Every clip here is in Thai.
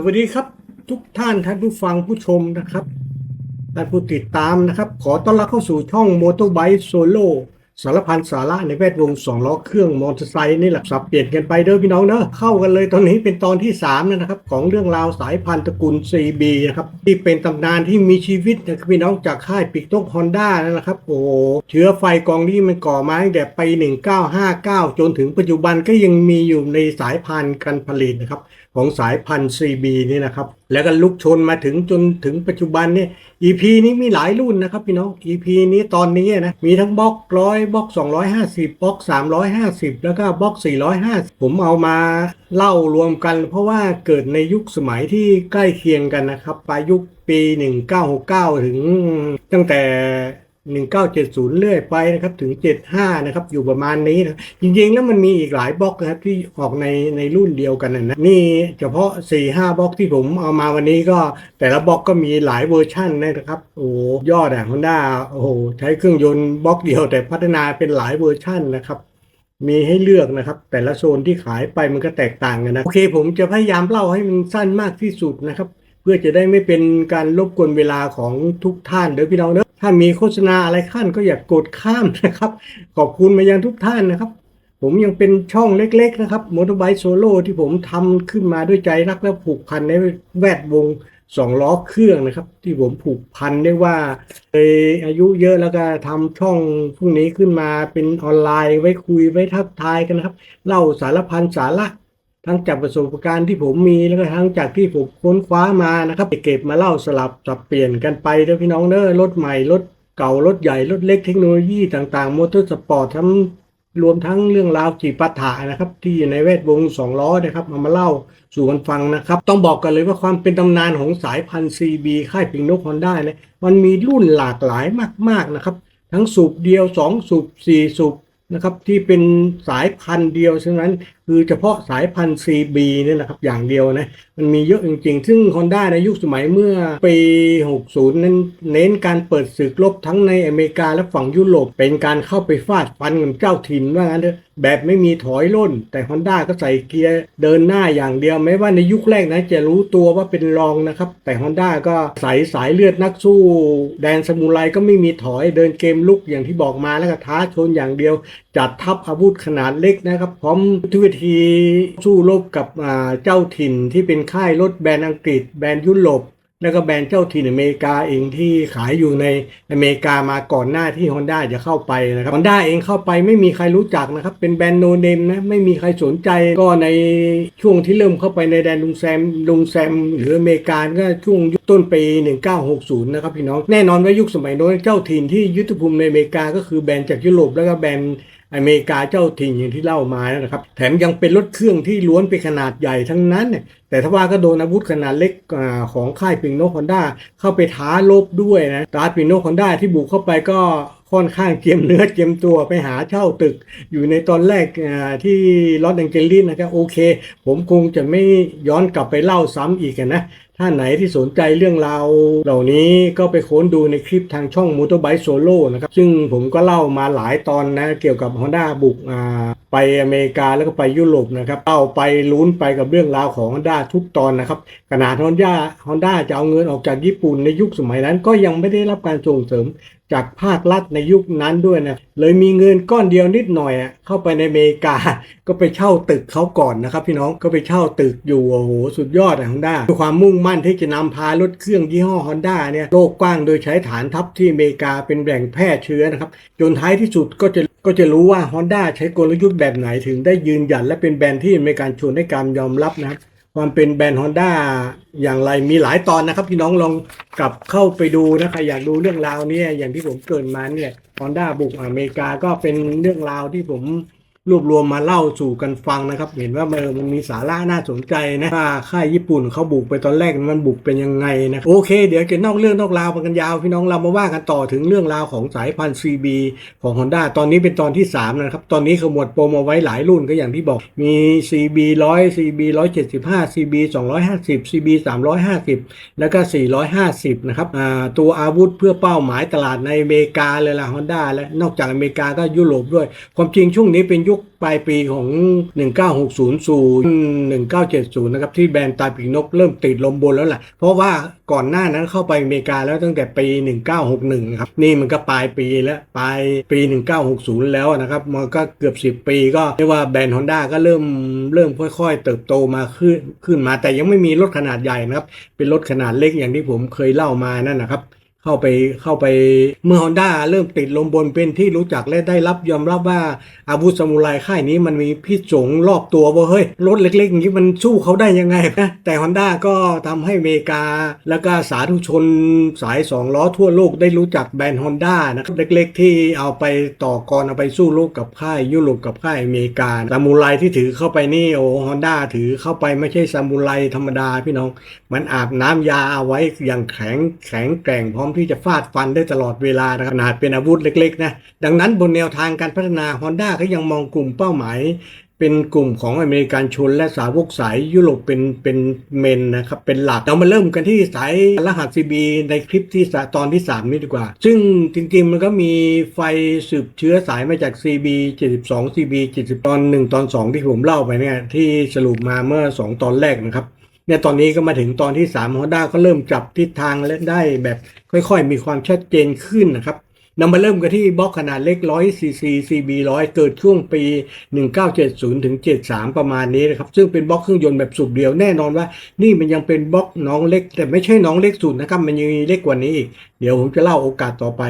สวัสดีครับ ทุกท่านท่านผู้ฟังผู้ชมนะครับท่านผู้ติดตามนะครับ ขอต้อนรับเข้าสู่ช่องมอเตอร์ไบค์โซโล่สารพันสาระในแวดวงสองล้อเครื่องมอเตอร์ไซค์นี่แหละสับเปลี่ยนกันไปเด้อพี่น้องเนอะเข้ากันเลยตอนนี้เป็นตอนที่3นะครับ ของเรื่องราวสายพันธุ์ตระกูล CB นะครับที่เป็นตำนานที่มีชีวิตนะครับพี่น้องจากค่ายปิกโตกฮอนด้านะครับ โอ้เชื้อไฟกองนี้มันก่อมาตั้งแต่ปี1959 จนถึงปัจจุบันก็ยังมีอยู่ในสายพันธุ์การผลิตนะครับ ของสายพันธุ์ CB นี่นะครับ แล้วก็ลุกชนมาถึงจนถึงปัจจุบันเนี่ย EP นี้มีหลายรุ่นนะครับพี่น้อง EP นี้ตอนนี้นะ มีทั้งบล็อกร้อยบล็อก250บล็อก350 แล้วก็บล็อก450 ผมเอามาเล่ารวมกัน เพราะว่าเกิดในยุคสมัยที่ใกล้เคียงกันนะครับปลายยุคปี 1969 ถึงตั้งแต่ 1970 เรื่อยไปนะครับถึง 75 นะครับอยู่ประมาณนี้นะจริงๆแล้วมันมีอีกหลายบล็อกนะครับที่ออกในในรุ่นเดียวกันนะนี่เฉพาะ 4-5บล็อกที่ผมเอามาวันนี้ก็แต่ละบล็อกก็มีหลายเวอร์ชั่นนะครับโอ้ยอดอะฮอนด้าโอ้โหใช้เครื่องยนต์บล็อกเดียวแต่พัฒนาเป็นหลายเวอร์ชั่นนะครับมีให้เลือกนะครับ แต่ละโซนที่ขายไปมันก็แตกต่างกันนะ โอเค ผมจะพยายามเล่าให้มันสั้นมากที่สุดนะครับ เพื่อจะได้ไม่เป็นการรบกวนเวลาของทุกท่านเด้อพี่น้องเด้อ ถ้ามีโฆษณาอะไรขั้นก็อย่ากกดข้ามนะครับ ขอบคุณมายังทุกท่านนะครับ ผมยังเป็นช่องเล็ก ๆ นะครับมอเตอร์ไบค์โซโล่ที่ผมทำขึ้นมาด้วยใจรักและผูกพันในแวดวงสองล้อเครื่องนะครับ ที่ผมผูกพันได้ว่าเคยอายุเยอะแล้วก็ทำช่องพวกนี้ขึ้นมาเป็นออนไลน์ไว้คุยไว้ทักทายกันนะครับ เล่าสารพันสาระ ทั้งจากประสบการณ์ที่ผมมีแล้วก็ทั้งจากที่ผมค้นคว้ามานะครับเก็บมาเล่าสลับสับเปลี่ยนกันไปเด้อพี่น้องเด้อรถใหม่รถเก่ารถใหญ่รถเล็กเทคโนโลยีต่างๆมอเตอร์สปอร์ตทั้งรวมทั้งเรื่องราวจีปัฏฐานะครับ ที่อยู่ในแวดวงสองล้อนะครับเอามาเล่าสู่กันฟังนะครับ ต้องบอกกันเลยว่าความเป็นตำนานของสายพันธุ์ CB ค่ายปิงนกฮอนด้าเนี่ยมันมีรุ่นหลากหลายมากๆนะครับ ทั้งสูบเดียว 2 สูบ4 สูบนะครับที่เป็นสายพันธุ์เดียวฉะนั้น คือเฉพาะสายพันธุ์ CB เนี่ยนะครับอย่างเดียวนะมันมีเยอะจริงๆ ซึ่ง Honda ในยุคสมัยเมื่อปี 60 นั้นเน้นการเปิดศึกรบทั้งในอเมริกาและฝั่งยุโรปเป็นการเข้าไปฟาดฟันกับเจ้าถิ่นว่างั้นเถอะแบบไม่มีถอยร่น แต่ Honda ก็ใส่เกียร์เดินหน้าอย่างเดียวแม้ว่าในยุคแรกนะจะรู้ตัวว่าเป็นรองนะครับ แต่ Honda ก็ใส่สายเลือดนักสู้ แดนสมุไรก็ไม่มีถอยเดินเกมลุกอย่างที่บอกมาแล้วก็ท้าชนอย่างเดียว จัดทัพอาวุธขนาดเล็กนะครับ พร้อมทุกวิธีสู้รบกับเจ้าถิ่นที่เป็นค่ายรถแบรนด์อังกฤษ แบรนด์ยุโรปแล้วก็แบรนด์เจ้าถิ่นอเมริกาเองที่ขายอยู่ในอเมริกามาก่อนหน้าที่ Honda จะเข้าไปนะครับ Honda เองเข้าไปไม่มีใครรู้จักนะครับ เป็นแบรนด์โนเนมนะไม่มีใครสนใจก็ในช่วงที่เริ่มเข้าไปในแดนลุงแซมลุงแซม หรืออเมริกาก็ช่วงยุคต้นปี 1960 นะครับพี่น้อง แน่นอนว่ายุคสมัยโน้นเจ้าถิ่นที่ยึดภูมิในอเมริกาก็คือแบรนด์จากยุโรปแล้วก็แบรนด์ อเมริกาเจ้าถิ่นอย่างที่เล่ามานะครับ แถมยังเป็นรถเครื่องที่ล้วนเป็นขนาดใหญ่ทั้งนั้นเนี่ยแต่ถ้าว่าก็โดนอาวุธขนาดเล็กของค่ายปิงโนคอนด้าเข้าไปท้าลบด้วยนะตาปิงโนคอนด้าที่บุกเข้าไปก็ค่อนข้างเจียมเนื้อเจียมตัวไปหาเช่าตึก อยู่ในตอนแรกที่ลอสแองเจลิสนะครับโอเค ผมคงจะไม่ย้อนกลับไปเล่าซ้ำอีกนะ ถ้าไหนที่สนใจเรื่องราวเหล่านี้ก็ไปค้นดูในคลิปทางช่อง Motorbike Solo นะครับ ซึ่งผมก็เล่ามาหลายตอนนะ เกี่ยวกับ Honda บุกไปอเมริกาแล้วก็ไปยุโรปนะครับเล่าไปลุ้นไปกับเรื่องราวของ Honda ทุกตอนนะครับขนาด Honda Honda จะเอาเงินออกจากญี่ปุ่นในยุคสมัยนั้น ก็ยังไม่ได้รับการส่งเสริมจากภาครัฐในยุคนั้นด้วยนะ เลยมีเงินก้อนเดียวนิดหน่อยอะเข้าไปในอเมริกา ก็ไปเช่าตึกเขาก่อนนะครับ พี่น้องก็ไปเช่าตึกอยู่โอ้โหสุดยอดอะฮอนด้าด้วยความมุ่งมั่นที่จะนำพารถเครื่องยี่ห้อฮอนด้าเนี่ยโลกกว้างโดยใช้ฐานทัพที่อเมริกาเป็นแหล่งแพร่เชื้อนะครับจนท้ายที่สุดก็จะก็จะรู้ว่า Honda ใช้กลยุทธ์แบบไหนถึงได้ยืนหยัดและเป็นแบรนด์ที่อเมริกันชวนให้การยอมรับนะครับ ความเป็นแบรนด์ฮอนด้าอย่างไรมีหลายตอนนะครับ พี่น้องลองกลับเข้าไปดูนะใครอยากดูเรื่องราวเนี้อย่างที่ผมเกินมาเนี่ยฮอนด้าบุกอเมริกาก็เป็นเรื่องราวที่ผม รวบรวมมาเล่าสู่กันฟังนะครับ เห็นว่ามันมันมีสาระน่าสนใจนะว่าค่ายญี่ปุ่นเขาบุกไปตอนแรกมันบุกเป็นยังไงนะโอเค เดี๋ยวจะนอกเรื่องนอกราวกันยาว พี่น้องเรามาว่ากันต่อถึงเรื่องราวของสายพันธุ์ CB ของ Honda ตอนนี้เป็นตอนที่ 3 นะครับ ตอนนี้ขมวดโปรมาไว้หลายรุ่นก็อย่างที่บอกมี CB 100 CB 175 CB 250 CB 350 แล้วก็ 450 นะครับตัวอาวุธเพื่อเป้าหมายตลาดในอเมริกาเลยล่ะ Honda และนอกจากอเมริกาก็ยุโรปด้วย ความจริงช่วงนี้เป็นยุคกปลายปีของ 1960 สู่ 1970 นะครับ ที่แบรนด์ตาปีกนกเริ่มติดลมบนแล้วแหละเพราะว่าก่อนหน้านั้นเข้าไปอเมริกาแล้วตั้งแต่ปี 1961 นะครับ นี่มันก็ปลายปีแล้วปลายปี 1960 แล้วนะครับ มันก็เกือบ 10 ปีก็เรียกว่าแบรนด์ Honda ก็เริ่มเริ่มค่อย ๆ เติบโตมาขึ้นขึ้นมา แต่ยังไม่มีรถขนาดใหญ่นะครับ เป็นรถขนาดเล็กอย่างที่ผมเคยเล่ามานั่นนะครับ เข้าไปเข้าไปเมื่อ Honda เริ่มติดลมบนเป็นที่รู้จักและได้รับยอมรับว่าอาวุธซามูไรค่ายนี้มันมีพิษสงรอบตัวว่าเฮ้ยรถเล็กๆอย่างนี้มันสู้เขาได้ยังไงนะแต่ Honda ก็ทำให้อเมริกา แล้วก็สาธุชนสายสองล้อทั่วโลกได้รู้จักแบรนด์ Honda นะครับเล็กๆ ที่เอาไปต่อกรเอาไปสู้รบกับค่ายยุโรปกับค่ายอเมริกาซามูไรที่ถือเข้าไปนี่โอ้ฮอนด้าถือเข้าไปไม่ใช่ซามูไรธรรมดาพี่น้อง มันอาบน้ำยาเอาไว้อย่างแข็งแข็งแกร่งพร้อมที่จะฟาดฟันได้ตลอดเวลานะครับขนาดเป็นอาวุธเล็กๆนะดังนั้นบนแนวทางการพัฒนา Honda ก็ยังมองกลุ่มเป้าหมายเป็นกลุ่มของอเมริกันชนและสาวกสายยุโรปเป็นเป็นเมนนะครับเป็นหลักเรามาเริ่มกันที่สายรหัส CB ในคลิปที่ตอนที่ 3 นี้ดีกว่า ซึ่งจริงๆมันก็มีไฟสืบเชื้อสายมาจาก CB 72 CB 70ตอน 1 ตอน 2 ที่ผมเล่าไปเนี่ยที่สรุปมาเมื่อ 2 ตอนแรกนะครับ เนี่ยตอนนี้ก็มาถึงตอนที่3 Honda ก็เริ่มจับทิศทางและได้แบบค่อยๆ มีความชัดเจนขึ้นนะครับนำมาเริ่มกันที่บล็อกขนาดเล็ก100 cc CB 100 เกิดช่วงปี 1970ถึง73 ประมาณนี้นะครับ ซึ่งเป็นบล็อกเครื่องยนต์แบบสูบเดียวแน่นอนว่า นี่มันยังเป็นบล็อกน้องเล็ก แต่ไม่ใช่น้องเล็กสุดนะครับ มันยังมีเล็กกว่านี้อีก เดี๋ยวผมจะเล่าโอกาสต่อไป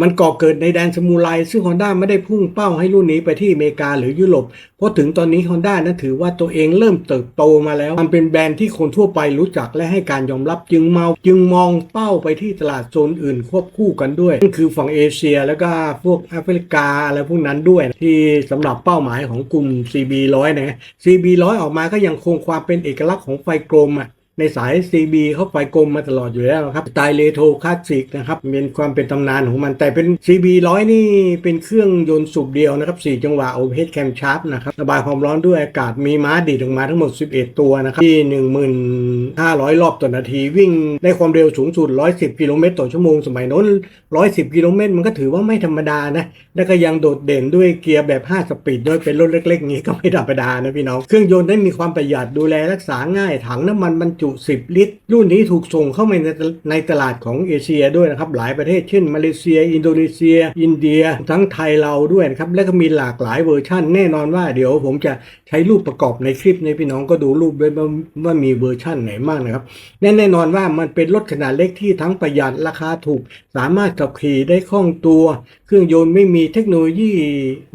มันก่อเกิดในแดนสมูไรซึ่ง Honda ไม่ได้พุ่งเป้าให้รุ่นนี้ไปที่อเมริกาหรือยุโรป เพราะถึงตอนนี้ Honda นั้นถือว่าตัวเองเริ่มเติบโตมาแล้วมันเป็นแบรนด์ที่คนทั่วไปรู้จักและให้การยอมรับจึงเมาจึงมองเป้าไปที่ตลาดโซนอื่นควบคู่กันด้วยนั่นคือฝั่งเอเชียแล้วก็พวกแอฟริกาอะไรพวกนั้นด้วย ที่สำหรับเป้าหมายของกลุ่ม CB 100 นะ CB 100 ออกมาก็ยังคงความเป็นเอกลักษณ์ของไฟกลมอะ ในสาย CB เขาไฟกลมมาตลอดอยู่แล้วครับสไตล์เรโทรคลาสสิกนะครับเป็นความเป็นตำนานของมัน แต่เป็น CB 100นี่เป็นเครื่องยนต์สูบเดียวนะครับ4จังหวะ overhead cam shaft นะครับระบายความร้อนด้วยอากาศมีม้าดีดออกมาทั้งหมด 11 ตัวนะครับที่ 1,500 รอบต่อนาที วิ่งได้ความเร็วสูงสุด 110 กิโลเมตรต่อชั่วโมงสมัยโน้น 110 กิโลเมตรมันก็ถือว่าไม่ธรรมดานะแล้วก็ยังโดดเด่นด้วยเกียร์แบบ 5 สปีดด้วยเป็นรถเล็กๆงนี้ก็ไม่ธรรมดานะพี่น้องเครื่องยนต์ได้มีความประหยัดดูแลรักษาง่ายถังน้ำมันบรรจุ10 ลิตร รุ่นนี้ถูกส่งเข้ามาในในตลาดของเอเชียด้วยนะครับ หลายประเทศเช่น มาเลเซีย อินโดนีเซีย อินเดีย ทั้งไทยเราด้วยนะครับ และก็มีหลากหลายเวอร์ชั่น แน่นอนว่าเดี๋ยวผมจะใช้รูปประกอบในคลิปในพี่น้องก็ดูรูปด้วยว่ามีเวอร์ชั่นไหนบ้างนะครับแน่แน่นอนว่ามันเป็นรถขนาดเล็กที่ทั้งประหยัดราคาถูก สามารถขับขี่ได้คล่องตัว เครื่องยนต์ไม่มีเทคโนโลยี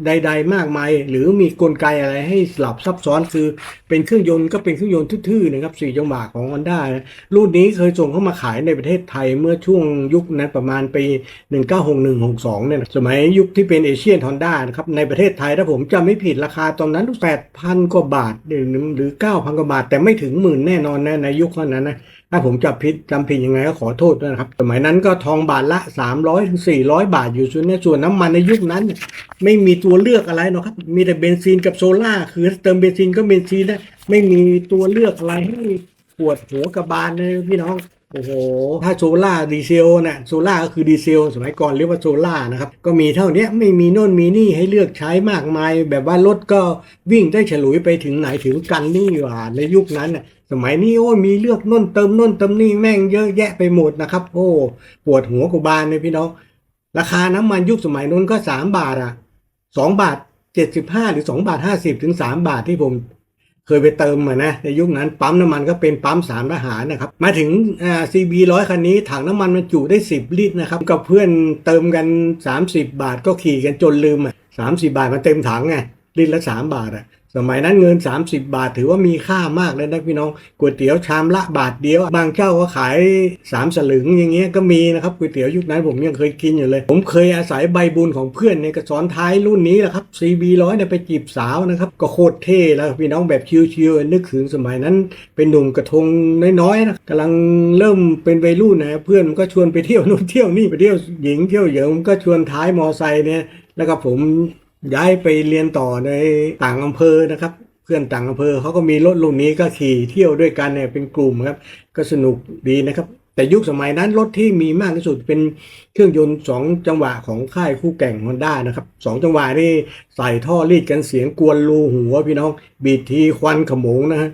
ใด ๆ มากมาย หรือมีกลไกอะไรให้สลับซับซ้อนคือ เป็นเครื่องยนต์ก็เป็นเครื่องยนต์ทื่อๆนะครับสี่จังหวะของ Honda นะรุ่นนี้เคยส่งเข้ามาขายในประเทศไทยเมื่อช่วงยุคนั้นประมาณปี 1961-62 เนี่ยนะสมัยยุคที่เป็นเอเชียนฮอนด้านะครับในประเทศไทยถ้าผมจำไม่ผิดราคาตอนนั้น 8,000 กว่าบาทหรือ 9,000 กว่าบาท แต่ไม่ถึงหมื่นแน่นอนนะในยุคนั้นนะถ้าผมจำผิดจำผิดยังไงก็ขอโทษด้วยนะครับ สมัยนั้นก็ทองบาทละ 300ถึง400 บาทอยู่ส่วนในส่วนน้ำมันในยุคนั้น ไม่มีตัวเลือกอะไรหรอกครับ มีแต่เบนซินกับโซล่าคือเติมเบนซินก็เบนซินนะไม่มีตัวเลือกอะไรให้ ปวดหัวกระบาลเลยพี่น้องโอ้โห ถ้าโซล่าร์ดีเซลน่ะโซล่าก็คือดีเซล สมัยก่อนเรียกว่าโซล่านะครับ ก็มีเท่านี้ไม่มีโน่นมีนี่ให้เลือกใช้มากมาย แบบว่ารถก็วิ่งได้ฉลุยไปถึงไหนถึงกันนี่หว่าในยุคนั้นน่ะสมัยนี้โอ้มีเลือกน่นเติมน่นเติมนี่แม่งเยอะแยะไปหมดนะครับ โอ้ ปวดหัวกูบานเลยพี่น้อง ราคาน้ำมันยุคสมัยนู้นก็สามบาทอะสองบาทเจ็ดสิบห้าหรือสองบาทห้าสิบถึงสามบาทที่ผม เคยไปเติมมานะในยุคนั้นปั๊มน้ำมันก็เป็นปั๊มสามทหารนะครับ มาถึงซีบีร้อยคันนี้ถังน้ำมันมันจุได้ 10 ลิตรนะครับกับเพื่อนเติมกัน 30 บาทก็ขี่กันจนลืมอะสามสิบาทมันเต็มถังไงลิตรละ 3 บาทอะ สมัยนั้นเงิน 30 บาทถือว่ามีค่ามากเลยนะพี่น้องก๋วยเตี๋ยวชามละบาทเดียว บางเจ้าก็ขาย 3 สลึงอย่างเงี้ยก็มีนะครับก๋วยเตี๋ยวยุคนั้นผมยังเคยกินอยู่เลย ผมเคยอาศัยใบบุญของเพื่อนเนี่ยก็สอนท้ายรุ่นนี้แหละครับ CB ร้อยเนี่ยไปจีบสาวนะครับ ก็โคตรเท่แล้วพี่น้องแบบชิวๆนึกถึงสมัยนั้น เป็นหนุ่มกระทงน้อยๆนะกำลังเริ่มเป็นวัยรุ่นนะเพื่อนมันก็ชวนไปเที่ยวนู่นเที่ยวนี่ไปเที่ยวหญิงเที่ยวเหยิงมันก็ชวนท้ายมอไซค์เนี่ยแล้วก็ผม ย้ายไปเรียนต่อในต่างอำเภอนะครับ เพื่อนต่างอำเภอเขาก็มีรถรุ่นนี้ก็ขี่เที่ยวด้วยกันเนี่ยเป็นกลุ่มครับ ก็สนุกดีนะครับ แต่ยุคสมัยนั้นรถที่มีมากที่สุดเป็นเครื่องยนต์สองจังหวะของค่ายคู่แข่งฮอนด้านะครับสองจังหวะนี่ใส่ท่อรีดกันเสียงกวนรูหัวพี่น้องบีดทีควันขโมงนะฮะ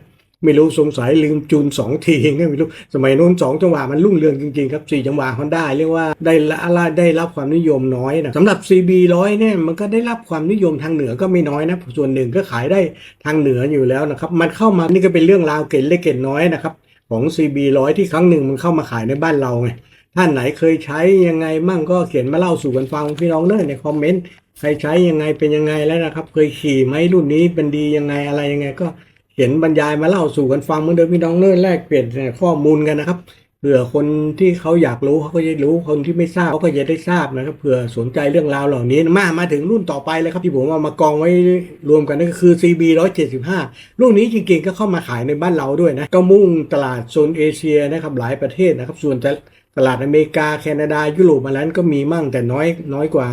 ไม่รู้สงสัยลืมจูนสองทีไงไม่รู้สมัยโน้นสองจังหวะมันรุ่งเรืองจริงๆครับสี่จังหวะฮอนด้าเรียกว่าได้ละได้รับความนิยมน้อยนะสำหรับ CB ร้อยเนี่ยมันก็ได้รับความนิยมทางเหนือก็ไม่น้อยนะส่วนหนึ่งก็ขายได้ทางเหนืออยู่แล้วนะครับมันเข้ามานี่ก็เป็นเรื่องราวเก่นเล็กเก่นน้อยนะครับของ CB ร้อยที่ครั้งหนึ่งมันเข้ามาขายในบ้านเราไงท่านไหนเคยใช้ยังไงมั่งก็เขียนมาเล่าสู่กันฟังพี่น้องเนอะในคอมเมนต์ใครใช้ยังไงเป็นยังไงแล้วนะครับ เคยขี่ไหมรุ่นนี้เป็นดียังไงอะไรยังไงก็ เขียนบรรยายมาเล่าสู่กันฟังเหมือนเดิมพี่น้องเนิ่นแลกเปลี่ยนข้อมูลกันนะครับเผื่อคนที่เขาอยากรู้เขาก็จะรู้คนที่ไม่ทราบเขาก็จะได้ทราบนะครับเผื่อสนใจเรื่องราวเหล่านี้มามาถึงรุ่นต่อไปเลยครับที่ผมเอามากองไว้รวมกันนั่นก็คือ CB 175รุ่นนี้จริงๆก็เข้ามาขายในบ้านเราด้วยนะก็มุ่งตลาดโซนเอเชียนะครับหลายประเทศนะครับส่วนจะ ตลาดอเมริกาแคนาดายุโรปมาแล้วก็มีมั่งแต่น้อยน้อยกว่า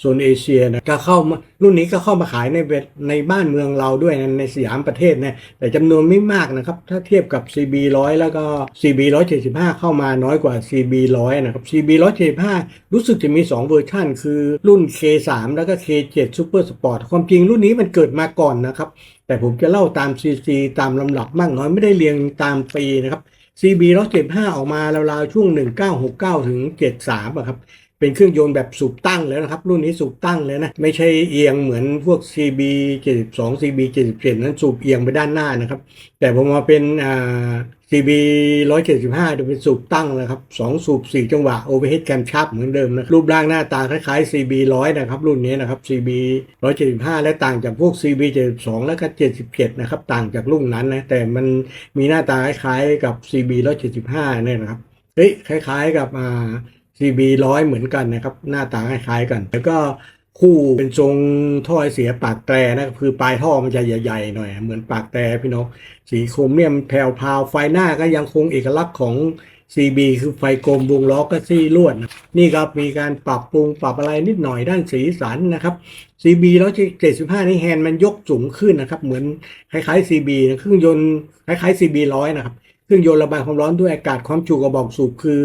โซนเอเชียนะก็เข้ามารุ่นนี้ก็เข้ามาขายในเวในบ้านเมืองเราด้วยนะในสยามประเทศนะแต่จำนวนไม่มากนะครับ ถ้าเทียบกับ CB 100แล้วก็ CB 175เข้ามาน้อยกว่า CB 100นะครับ CB 175รู้สึกจะมี 2 เวอร์ชันคือรุ่น K3 แล้วก็ K7 Super Sport ความจริงรุ่นนี้มันเกิดมาก่อนนะครับ แต่ผมจะเล่าตาม CC ตามลำดับมากน้อยไม่ได้เรียงตามปีนะครับ CB 175 ออกมาราวๆช่วง 1969 ถึง 73อะครับ เป็นเครื่องยนต์แบบสูบตั้งแล้วนะครับ รุ่นนี้สูบตั้งเลยนะ ไม่ใช่เอียงเหมือนพวก CB 72 CB 77 นั้นสูบเอียงไปด้านหน้านะครับ แต่พอมาเป็นอ่า CB 175จะเป็นสูบตั้งนะครับ2สูบ4จังหวะ overhead cam sharp เหมือนเดิมนะรูปร่างหน้าตาคล้ายๆ CB 100นะครับรุ่นนี้นะครับ CB 175 และต่างจากพวก CB 72 และก็ 77 นะครับต่างจากรุ่นนั้นนะแต่มันมีหน้าตาคล้ายๆกับ CB 175เนี่ยนะครับเฮ้ยคล้ายๆกับอ่า CB ร้อยเหมือนกันนะครับหน้าตาคล้ายๆกัน แล้วก็ คู่เป็นทรงท่อเสียปากแตรนะคือปลายท่อมันจะใหญ่ๆหน่อย เหมือนปากแตรพี่น้องสีโครเมียมแผ่วพาวไฟหน้าก็ยังคงเอกลักษณ์ของ CB คือไฟกลมวงล้อก็ซี่ลวดนะนี่ครับมีการปรับปรุงปรับอะไรนิดหน่อยด้านสีสันนะครับ CB 175 นี่แฮนด์มันยกสูงขึ้นนะครับ เหมือนคล้ายๆ CB นะเครื่องยนต์คล้ายๆ CB ร้อยนะครับ เครื่องยนต์ระบายความร้อนด้วยอากาศความจุกระบอกสูบคือ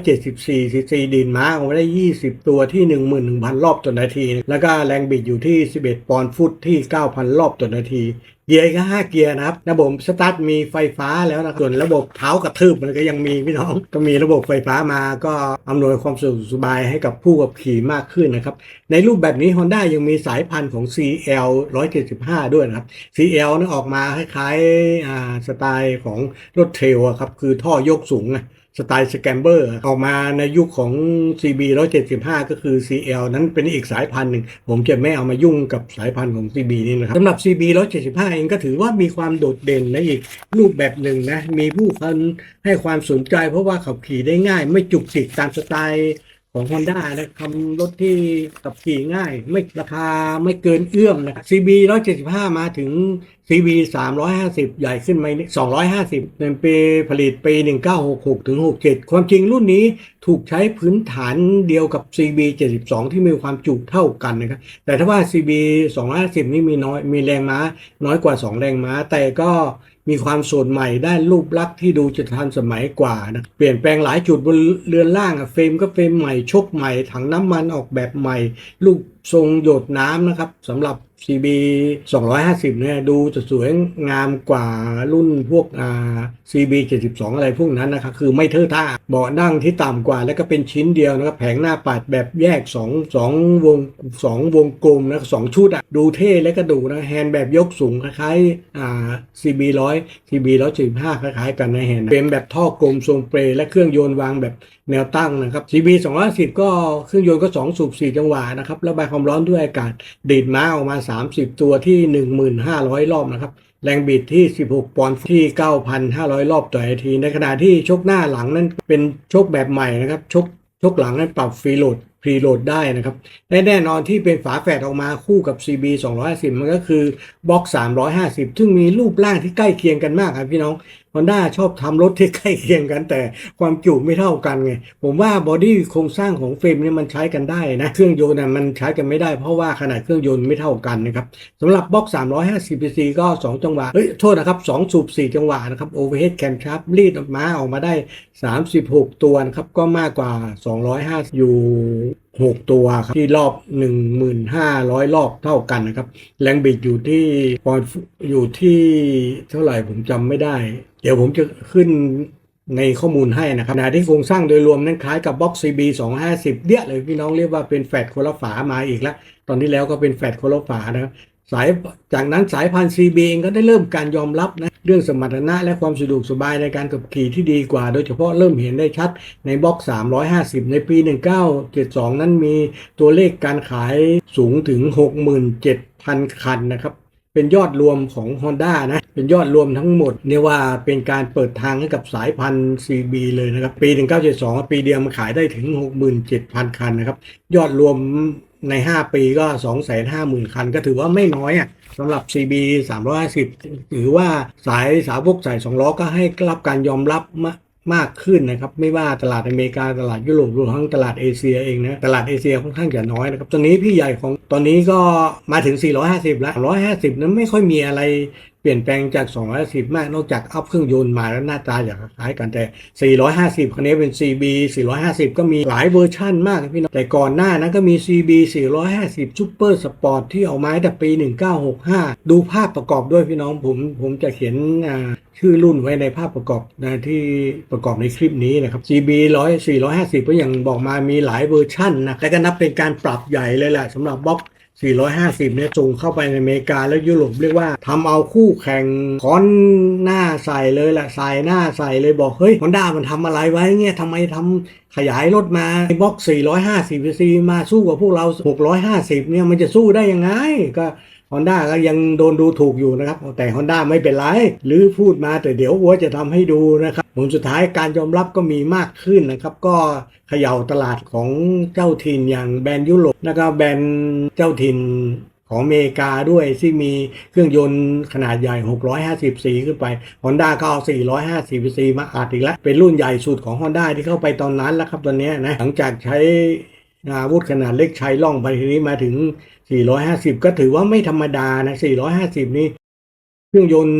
174ซีซีดินม้าออกมาได้ 20 ตัวที่ 11,000 รอบต่อนาที แล้วก็แรงบิดอยู่ที่ 11 ปอนด์ฟุตที่ 9,000 รอบต่อนาที เกียร์ก็5เกียร์นะครับระบบสตาร์ทมีไฟฟ้าแล้วนะส่วนระบบเท้ากระทืบมันก็ยังมีพี่น้องก็มีระบบไฟฟ้ามาก็อำนวยความสะดวกสบายให้กับผู้ขับขี่มากขึ้นนะครับ ในรูปแบบนี้ Honda ยังมีสายพันธุ์ของ CL 175 ด้วยนะครับ CL นั้นออกมาคล้ายๆสไตล์ของรถเทรลครับคือท่อยกสูงนะ สไตล์สแกมเบอร์ออกมาในยุคของ CB 175 ก็คือ CL นั้นเป็นอีกสายพันธุ์หนึ่ง ผมจะไม่เอามายุ่งกับสายพันธุ์ของ CB นี่นะครับสำหรับ CB 175 เองก็ถือว่ามีความโดดเด่นในอีกรูปแบบหนึ่งนะ มีผู้คนให้ความสนใจเพราะว่าขับขี่ได้ง่าย ไม่จุกจิกตามสไตล์ ของ Honda นะทำรถที่ขับขี่ง่าย ไม่ราคาไม่เกินเอื้อมนะ CB 175 มาถึง CB 350 ใหญ่ขึ้นมา250เป็นปีผลิตปี 1966ถึง67 ความจริงรุ่นนี้ถูกใช้พื้นฐานเดียวกับ CB 72 ที่มีความจุเท่ากันนะครับ แต่ถ้าว่า CB 250 นี่มีน้อยมีแรงม้าน้อยกว่า 2 แรงม้าแต่ก็ มีความสดใหม่ด้านรูปลักษณ์ที่ดูจะทันสมัยกว่านะเปลี่ยนแปลงหลายจุดบนเรือนล่างเฟรมก็เฟรมใหม่ชกใหม่ ถังน้ำมันออกแบบใหม่ ลูกทรงหยดน้ำนะครับสำหรับ CB 250 เนี่ยดูจะสวยงามกว่ารุ่นพวกอ่า CB 72 อะไรพวกนั้นนะครับคือไม่เท่อะท่าเบาะนั่งที่ต่ำกว่า แล้วก็เป็นชิ้นเดียวนะครับแผงหน้าปัดแบบแยก2 2วง2วงกลมนะสองชุดอะดูเท่และก็ดูนะแฮนด์แบบยกสูงคล้ายๆอ่า CB 100 CB 175 คล้ายๆกันนะแฮนด์เป็นแบบท่อกลมทรงเปรและเครื่องยนต์วางแบบแนวตั้งนะครับ CB 210ก็เครื่องยนต์ก็ 2 สูบ 4 จังหวะนะครับระบายความร้อนด้วยอากาศดีดม้าออกมา 30 ตัวที่ 1,500 รอบนะครับ แรงบิดที่ 16 ปอนด์ที่ 9,500 รอบต่อนาที ในขณะที่ชกหน้าหลังนั้นเป็นชกแบบใหม่นะครับ ชกชกหลังนั้นปรับฟรีโหลดพรีโหลดได้นะครับและแน่นอนที่เป็นฝาแฝดออกมาคู่กับ CB 250 มันก็คือบล็อก 350 ซึ่งมีรูปร่างที่ใกล้เคียงกันมากครับพี่น้อง Honda ชอบทำรถที่ใกล้เคียงกัน แต่ความจุไม่เท่ากันไง ผมว่าบอดี้โครงสร้างของเฟรมนี่มันใช้กันได้นะ เครื่องยนต์น่ะมันใช้กันไม่ได้เพราะว่าขนาดเครื่องยนต์ไม่เท่ากันนะครับสำหรับบล็อก350 cc ก็ 2 จังหวะ เฮ้ย โทษนะครับ 2 สูบ 4 จังหวะนะครับ overhead cam shaft รีดออกมาออกมาได้ 36 ตัวนะครับ ก็มากกว่า 250 อยู่ 6ตัวครับที่รอบ1,500รอบเท่ากันนะครับ แรงบิดอยู่ที่ปอนอยู่ที่เท่าไหร่ผมจำไม่ได้ เดี๋ยวผมจะขึ้นในข้อมูลให้นะครับขณะที่โครงสร้างโดยรวมนั้นคล้ายกับบ็อกซ์ CB 250เดียเลยพี่น้องเรียกว่าเป็นแฟดคนละฝามาอีกแล้ว ตอนที่แล้วก็เป็นแฟดคนละฝานะครับ สายจากนั้นสายพันธุ์ CB เองก็ได้เริ่มการยอมรับนะเรื่องสมรรถนะและความสะดวกสบายในการขับขี่ที่ดีกว่า โดยเฉพาะเริ่มเห็นได้ชัดในบล็อก 350 ในปี 1972 นั้นมีตัวเลขการขายสูงถึง 67,000 คันนะครับเป็นยอดรวมของ Honda นะ เป็นยอดรวมทั้งหมดเนี่ยว่าเป็นการเปิดทางให้กับสายพันธุ์ CB เลยนะครับ ปี 1972 ปีเดียวมันขายได้ถึง 67,000 คันนะครับ ยอดรวม ใน 5 ปีก็ 250,000 คัน ก็ถือว่าไม่น้อยอะสำหรับ CB 350ถือว่าสายสาวกสายสองล้อก็ให้รับการยอมรับ มากขึ้นนะครับ ไม่ว่าตลาดอเมริกาตลาดยุโรปรวมทั้งตลาดเอเชียเองนะตลาดเอเชียค่อนข้างจะน้อยนะครับตอนนี้พี่ใหญ่ของตอนนี้ก็มาถึง 450 แล้ว 150 นั้นไม่ค่อยมีอะไรเปลี่ยนแปลงจาก210มากนอกจากอัพเครื่องยนต์มาแล้วหน้าตาอย่างคล้ายกันแต่ 450 คันนี้เป็น CB 450 ก็มีหลายเวอร์ชั่นมากพี่น้องแต่ก่อนหน้านั้นก็มี CB 450 Super Sport ที่ออกมาตั้งแต่ปี 1965 ดูภาพประกอบด้วยพี่น้องผมผมจะเขียน ชื่อรุ่นไว้ในภาพประกอบนะที่ประกอบในคลิปนี้นะครับ CB 100 450 ก็อย่างบอกมามีหลายเวอร์ชั่นนะและก็นับเป็นการปรับใหญ่เลยแหละสำหรับบล็อก450 เนี่ยส่งเข้าไปในอเมริกาแล้วยุโรปเรียกว่าทำเอาคู่แข่งค้อนหน้าใส่เลยแหละใส่หน้าใส่เลยบอก เฮ้ยฮอนด้ามันทำอะไรไว้เนี่ยทำไมทำขยายรถมาบล็อก 450 cc มาสู้กับพวกเรา 650 เนี่ยมันจะสู้ได้ยังไง ก็ Honda ก็ยังโดนดูถูกอยู่นะครับ แต่ Honda ไม่เป็นไรหรือพูดมาแต่เดี๋ยวอัวจะทำให้ดูนะครับผลสุดท้ายการยอมรับก็มีมากขึ้นนะครับ ก็เขย่าตลาดของเจ้าถิ่นอย่างแบรนด์ยุโรปแล้วก็แบรนด์เจ้าถิ่นของอเมริกาด้วยที่มีเครื่องยนต์ขนาดใหญ่ 650 ซีขึ้นไป Honda ก็เอา 450 ซีมาอัดอีกแล้ว เป็นรุ่นใหญ่สุดของ Honda ที่เข้าไปตอนนั้นแล้วครับตอนนี้นะ หลังจากใช้อาวุธขนาดเล็กใช้ล่องไปทีนี้มาถึง 450 ก็ถือว่าไม่ธรรมดานะ 450 นี่เครื่องยนต์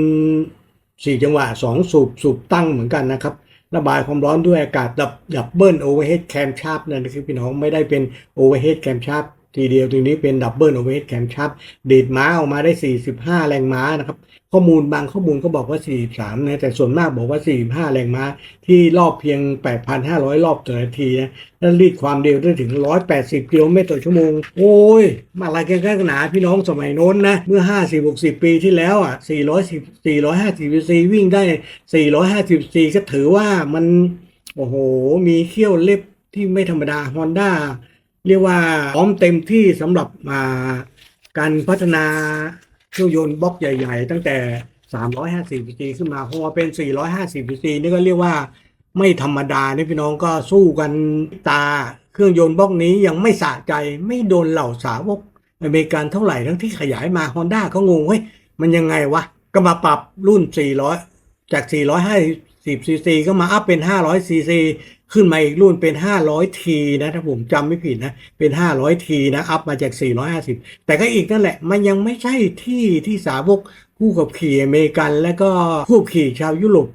4จังหวะ 2 สูบสูบตั้งเหมือนกันนะครับ ระบายความร้อนด้วยอากาศดับดับเบิลโอเวอร์เฮดแคมชาร์ปนั่นนะครับพี่น้องไม่ได้เป็นโอเวอร์เฮดแคมชาร์ป ทีเดียวทีนี้เป็นดับเบิลโอเวอร์แคมชาร์ปดีดม้าออกมาได้ 45 แรงม้านะครับ ข้อมูลบางข้อมูลก็บอกว่า 43 นะ แต่ส่วนมากบอกว่า 45 แรงม้า ที่รอบเพียง 8,500 รอบต่อนาทีนะนั่นรีดความเร็วได้ถึง 180 กิโลเมตรต่อชั่วโมง โอ้ย มาอะไรกันกันหนาพี่น้องสมัยโน้นนะ เมื่อ 50-60 ปีที่แล้วอะ 410 450 c วิ่งได้ 450 c ก็ถือว่ามัน โอ้โห มีเขี้ยวเล็บที่ไม่ธรรมดา Honda เรียกว่าพร้อมเต็มที่สำหรับมาการพัฒนาเครื่องยนต์บล็อกใหญ่ ๆ ตั้งแต่ 350 cc ขึ้นมาเพราะว่าเป็น 450 cc นี่ก็เรียกว่าไม่ธรรมดานี่พี่น้องก็สู้กันตาเครื่องยนต์บล็อกนี้ยังไม่สะใจไม่โดนเหล่าสาวกอเมริกันเท่าไหร่ทั้งที่ขยายมา Honda ก็งงเฮ้ยมันยังไงวะ ก็มาปรับรุ่น 400 จาก 450 cc ก็มาอัพเป็น 500 cc ขึ้นมาอีกรุ่นเป็น 500 t นะถ้าผมจำไม่ผิดนะ เป็น 500 t นะ อัพมาจาก 450 แต่ก็อีกนั่นแหละ มันยังไม่ใช่ที่ที่สาวกผู้ขับขี่อเมริกัน และก็ผู้ขี่ชาวยุโรป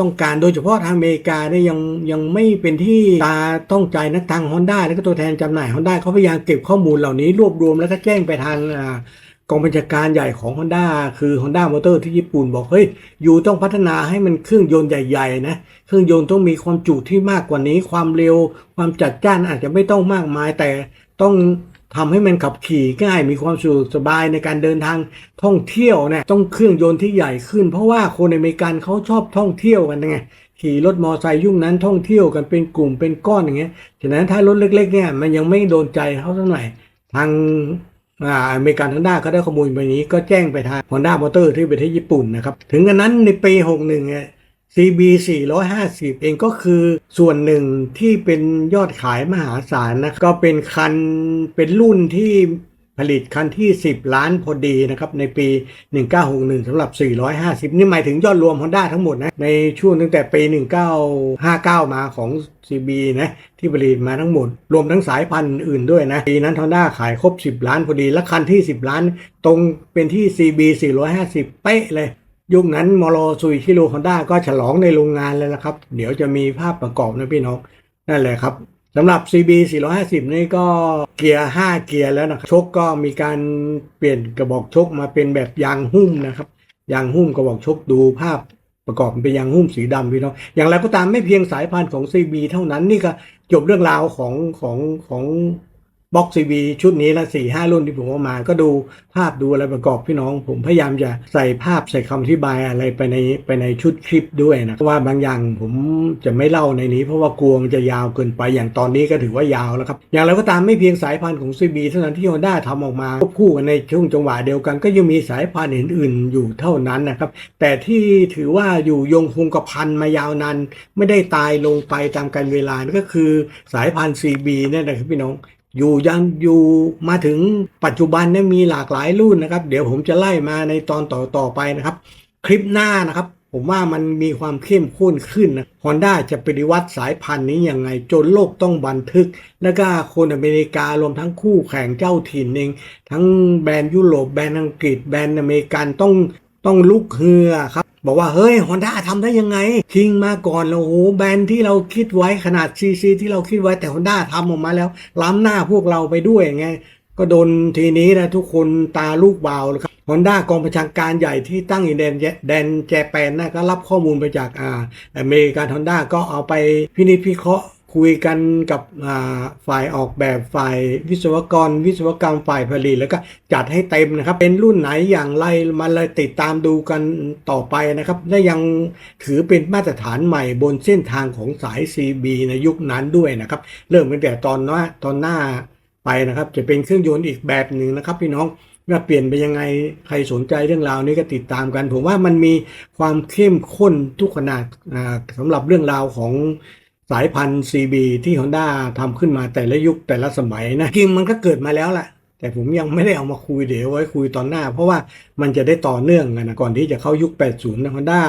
ต้องการโดยเฉพาะทางอเมริกาเนี่ยยังยังไม่เป็นที่ตาต้องใจนักทาง Honda และก็ตัวแทนจำหน่าย Honda เขาพยายามเก็บข้อมูลเหล่านี้รวบรวมแล้วก็แจ้งไปทางอ่า กองบัญชาการใหญ่ของ Honda คือ Honda Motor ที่ญี่ปุ่นบอกเฮ้ยอยู่ต้องพัฒนาให้มันเครื่องยนต์ใหญ่ๆนะเครื่องยนต์ต้องมีความจุที่มากกว่านี้ ความเร็ว ความจัดจ้านอาจจะไม่ต้องมากมาย แต่ต้องทำให้มันขับขี่ง่ายมีความสะดวกสบายในการเดินทางท่องเที่ยวเนี่ยต้องเครื่องยนต์ที่ใหญ่ขึ้น เพราะว่าคนอเมริกันเขาชอบท่องเที่ยวกันไงขี่รถมอไซค์ยุ่งนั้นท่องเที่ยวกันเป็นกลุ่มเป็นก้อนอย่างเงี้ยฉะนั้นถ้ารถเล็กๆเนี่ยมันยังไม่โดนใจเขาเท่าไหร่ทาง อ่าอเมริกันฮอนด้าก็ได้ข้อมูลแบบนี้ก็แจ้งไปทางฮอนด้ามอเตอร์ที่ประเทศญี่ปุ่นนะครับ ถึงกันนั้นในปี 61เนี่ย CB 450 เองก็คือส่วนหนึ่งที่เป็นยอดขายมหาศาลนะก็เป็นคันเป็นรุ่นที่ ผลิตคันที่ 10 ล้านพอดีนะครับในปี 1961สำหรับ 450 นี่หมายถึงยอดรวม Honda ทั้งหมดนะในช่วงตั้งแต่ปี 1959 มาของ CB นะที่ผลิตมาทั้งหมด รวมทั้งสายพันธุ์อื่นด้วยนะ ปีนั้น Honda ขายครบ 10 ล้านพอดี และคันที่ 10 ล้านตรงเป็นที่ CB 450 เป๊ะเลยยุคนั้นมอรซุยชิโร่ฮอนด้าก็ฉลองในโรงงานเลยละครับ เดี๋ยวจะมีภาพประกอบนะพี่น้อง นั่นแหละครับ สำหรับ CB 450 นี่ก็เกียร์ 5 เกียร์แล้วนะครับชกก็มีการเปลี่ยนกระบอกชกมาเป็นแบบยางหุ้มนะครับยางหุ้มกระบอกชกดูภาพประกอบเป็นยางหุ้มสีดำพี่น้องอย่างไรก็ตามไม่เพียงสายพันธุ์ของ CB เท่านั้นนี่ก็จบเรื่องราวของของของ บ็อกซีบีชุดนี้ละสี่ห้ารุ่นที่ผมเอามา ก็ดูภาพดูอะไรประกอบพี่น้อง ผมพยายามจะใส่ภาพใส่คำอธิบายอะไรไปในไปในชุดคลิปด้วยนะเพราะว่าบางอย่างผมจะไม่เล่าในนี้ เพราะว่ากลัวมันจะยาวเกินไปอย่างตอนนี้ก็ถือว่ายาวแล้วครับอย่างไรก็ตามไม่เพียงสายพันธุ์ของ CB เท่านั้นที่ Honda ทำออกมาควบคู่กันในช่วงจังหวะเดียวกัน ก็ยังมีสายพันธุ์อื่น ๆ อยู่เท่านั้นนะครับแต่ที่ถือว่าอยู่ยงคงกระพันมายาวนานไม่ได้ตายลงไปตามกาลเวลานั่นก็คือสายพันธุ์ CB เนี่ยนะครับพี่น้อง อยู่ยังอยู่มาถึงปัจจุบันเนี่ยมีหลากหลายรุ่นนะครับ เดี๋ยวผมจะไล่มาในตอนต่อต่อไปนะครับ คลิปหน้านะครับ ผมว่ามันมีความเข้มข้นขึ้นนะฮอนด้าจะปฏิวัติสายพันธุ์นี้ยังไงจนโลกต้องบันทึก แล้วก็คนอเมริการวมทั้งคู่แข่งเจ้าถิ่นเองทั้งแบรนด์ยุโรปแบรนด์อังกฤษแบรนด์อเมริกันต้องต้องลุกเฮือครับ บอกว่าเฮ้ยฮอนด้าทำได้ยังไง คิงมาก่อนแล้วโอ้โหแบรนด์ที่เราคิดไว้ขนาดซีซีที่เราคิดไว้แต่ฮอนด้าทำออกมาแล้ว ล้ำหน้าพวกเราไปด้วยไงก็โดนทีนี้นะทุกคนตาลูกเบาเลยครับฮอนด้ากองประชาการใหญ่ที่ตั้งอยู่แดนแดนแจแปนนะก็รับข้อมูลไปจากอ่าอเมริกันฮอนด้าก็เอาไปพินิจพิเคราะห์ คุยกันกับฝ่ายออกแบบฝ่ายวิศวกร วิศวกรรมฝ่ายผลิตแล้วก็จัดให้เต็มนะครับ เป็นรุ่นไหนอย่างไรมาเลยติดตามดูกันต่อไปนะครับและยังถือเป็นมาตรฐานใหม่บนเส้นทางของสาย CB ในยุคนั้นด้วยนะครับ เริ่มตั้งแต่ตอนน้าตอนหน้าไปนะครับ จะเป็นเครื่องยนต์อีกแบบหนึ่งนะครับพี่น้องว่าเปลี่ยนไปยังไงใครสนใจเรื่องราวนี้ก็ติดตามกัน ผมว่ามันมีความเข้มข้นทุกขนาดอ่าสำหรับเรื่องราวของ สายพันธุ์ CB ที่ Honda ทำขึ้นมาแต่ละยุคแต่ละสมัยนะจริงมันก็เกิดมาแล้วแหละแต่ผมยังไม่ได้เอามาคุยเดี๋ยวไว้คุยตอนหน้า เพราะว่ามันจะได้ต่อเนื่องกันนะก่อนที่จะเข้ายุค 80นะ Honda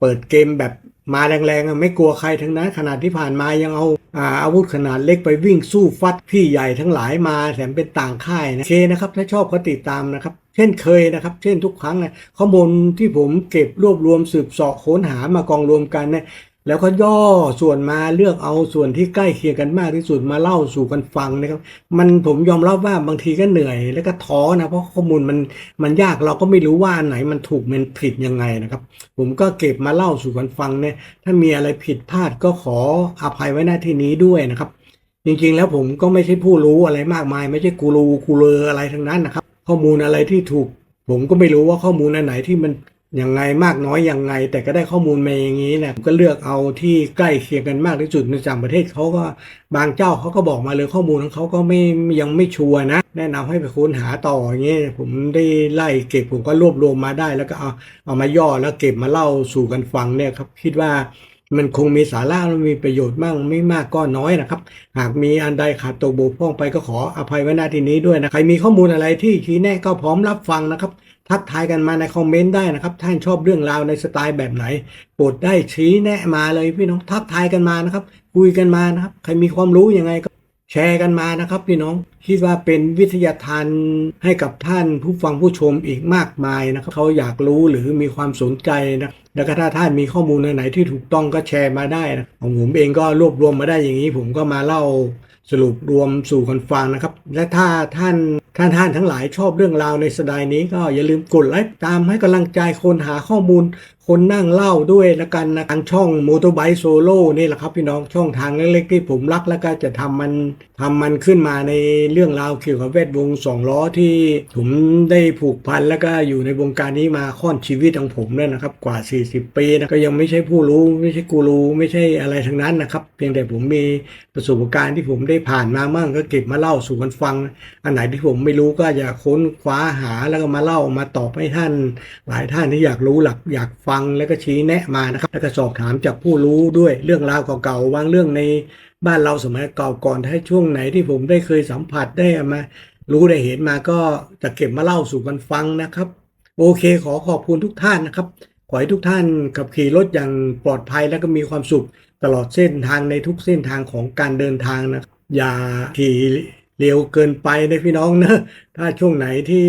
เปิดเกมแบบมาแรงๆ ไม่กลัวใครทั้งนั้นขนาดที่ผ่านมายังเอาอาอาวุธขนาดเล็กไปวิ่งสู้ฟัดพี่ใหญ่ทั้งหลายมาแถมเป็นต่างค่ายนะเคนะครับ ถ้าชอบก็ติดตามนะครับ เช่นเคยนะครับ เช่นทุกครั้งนะข้อมูลที่ผมเก็บรวบรวมสืบสาะค้นหามากองรวมกันเนี่ย แล้วก็ย่อส่วนมาเลือกเอาส่วนที่ใกล้เคียงกันมากที่สุดมาเล่าสู่กันฟังนะครับ มันผมยอมรับว่าบางทีก็เหนื่อย แล้วก็ท้อนะเพราะข้อมูลมันมันยากเราก็ไม่รู้ว่าอันไหนมันถูกมันผิดยังไงนะครับ ผมก็เก็บมาเล่าสู่กันฟังเนี่ยถ้ามีอะไรผิดพลาดก็ขออภัยไว้หน้าที่นี้ด้วยนะครับ จริงๆแล้วผมก็ไม่ใช่ผู้รู้อะไรมากมาย ไม่ใช่กูรูกูเลออะไรทั้งนั้นนะครับ ข้อมูลอะไรที่ถูก ผมก็ไม่รู้ว่าข้อมูลอันไหนที่มัน ยังไงมากน้อยยังไง แต่ก็ได้ข้อมูลมาอย่างนี้เนี่ยผมก็เลือกเอาที่ใกล้เคียงกันมากที่สุดในต่างประเทศเขาก็บางเจ้าเขาก็บอกมาเลยข้อมูลของเขาก็ไม่ยังไม่ชัวร์นะ แนะนำให้ไปค้นหาต่ออย่างเงี้ยผมได้ไล่เก็บผมก็รวบรวมมาได้ แล้วก็เอาเอามาย่อแล้วเก็บมาเล่าสู่กันฟังเนี่ยครับคิดว่ามันคงมีสาระและมีประโยชน์มากไม่มากก็น้อยนะครับ หากมีอันใดขาดตกบกพร่องไปก็ขออภัยไว้หน้าที่นี้ด้วยนะ ใครมีข้อมูลอะไรที่ชี้แนะก็พร้อมรับฟังนะครับ ทักทายกันมาในคอมเมนต์ได้นะครับ ท่านชอบเรื่องราวในสไตล์แบบไหนโปรดได้ชี้แนะมาเลยพี่น้องทักทายกันมานะครับ คุยกันมานะครับ ใครมีความรู้ยังไงก็แชร์กันมานะครับ พี่น้องคิดว่าเป็นวิทยาทานให้กับท่านผู้ฟังผู้ชมอีกมากมายนะครับเขาอยากรู้หรือมีความสนใจนะแล้วก็ถ้าท่านมีข้อมูลไหนที่ถูกต้องก็แชร์มาได้นะของผมเองก็รวบรวมมาได้อย่างนี้ ผมก็มาเล่า สรุปรวมสู่กันฟังนะครับ และถ้าท่านท่านท่านทั้งหลายชอบเรื่องราวในสไตล์นี้ก็อย่าลืมกดไลค์ตามให้กำลังใจคนหาข้อมูล คนนั่งเล่าด้วยละกันนะทางช่อง m o t o b i k e Solo นี่แหละครับพี่น้องช่องทางเล็กๆที่ผมรักแล้วก็จะทำมันทำมันขึ้นมาในเรื่องราวเกี่ยวกับแวดวงสองล้อที่ผมได้ผูกพันแล้วก็อยู่ในวงการนี้มาค่อนชีวิตของผมเนี่ยนะครับกว่า 40 ปีนะก็ยังไม่ใช่ผู้รู้ ไม่ใช่กูรูไม่ใช่อะไรทั้งนั้นนะครับ เพียงแต่ผมมีประสบการณ์ที่ผมได้ผ่านมามั่งก็เก็บมาเล่าสู่กันฟัง อันไหนที่ผมไม่รู้ก็อยาค้นคว้าหาแล้วก็มาเล่ามาตอบให้ท่าน หลายท่านที่อยากรู้หลักอยากฟังแล้วก็ชี้แนะมานะครับ แล้วก็สอบถามจากผู้รู้ด้วยเรื่องราวเก่าๆบางเรื่องในบ้านเราสมัยเก่าก่อนถ้าช่วงไหนที่ผมได้เคยสัมผัสได้มา รู้ได้เห็นมาก็จะเก็บมาเล่าสู่กันฟังนะครับ โอเคขอขอบคุณทุกท่านนะครับขอให้ทุกท่านขับขี่รถอย่างปลอดภัยและก็มีความสุขตลอดเส้นทางในทุกเส้นทางของการเดินทางนะ อย่าขี่เร็วเกินไปนะพี่น้องเนะถ้าช่วงไหนที่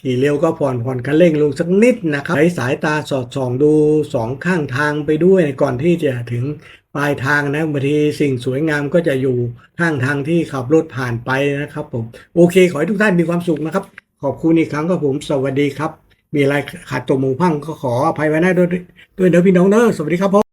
ขี่เร็วก็ผ่อนผ่อนคันเร่งลงสักนิดนะครับใช้สายตาสอดส่องดูสองข้างทางไปด้วยก่อนที่จะถึงปลายทางนะบางทีสิ่งสวยงามก็จะอยู่ข้างทางที่ขับรถผ่านไปนะครับผมโอเค ขอให้ทุกท่านมีความสุขนะครับ ขอบคุณอีกครั้งครับผมสวัสดีครับ มีอะไรขาดตัวหมูพังก็ขออภัยไว้หนะด้วยด้วยเด้อพี่น้องเด้อสวัสดีครับผม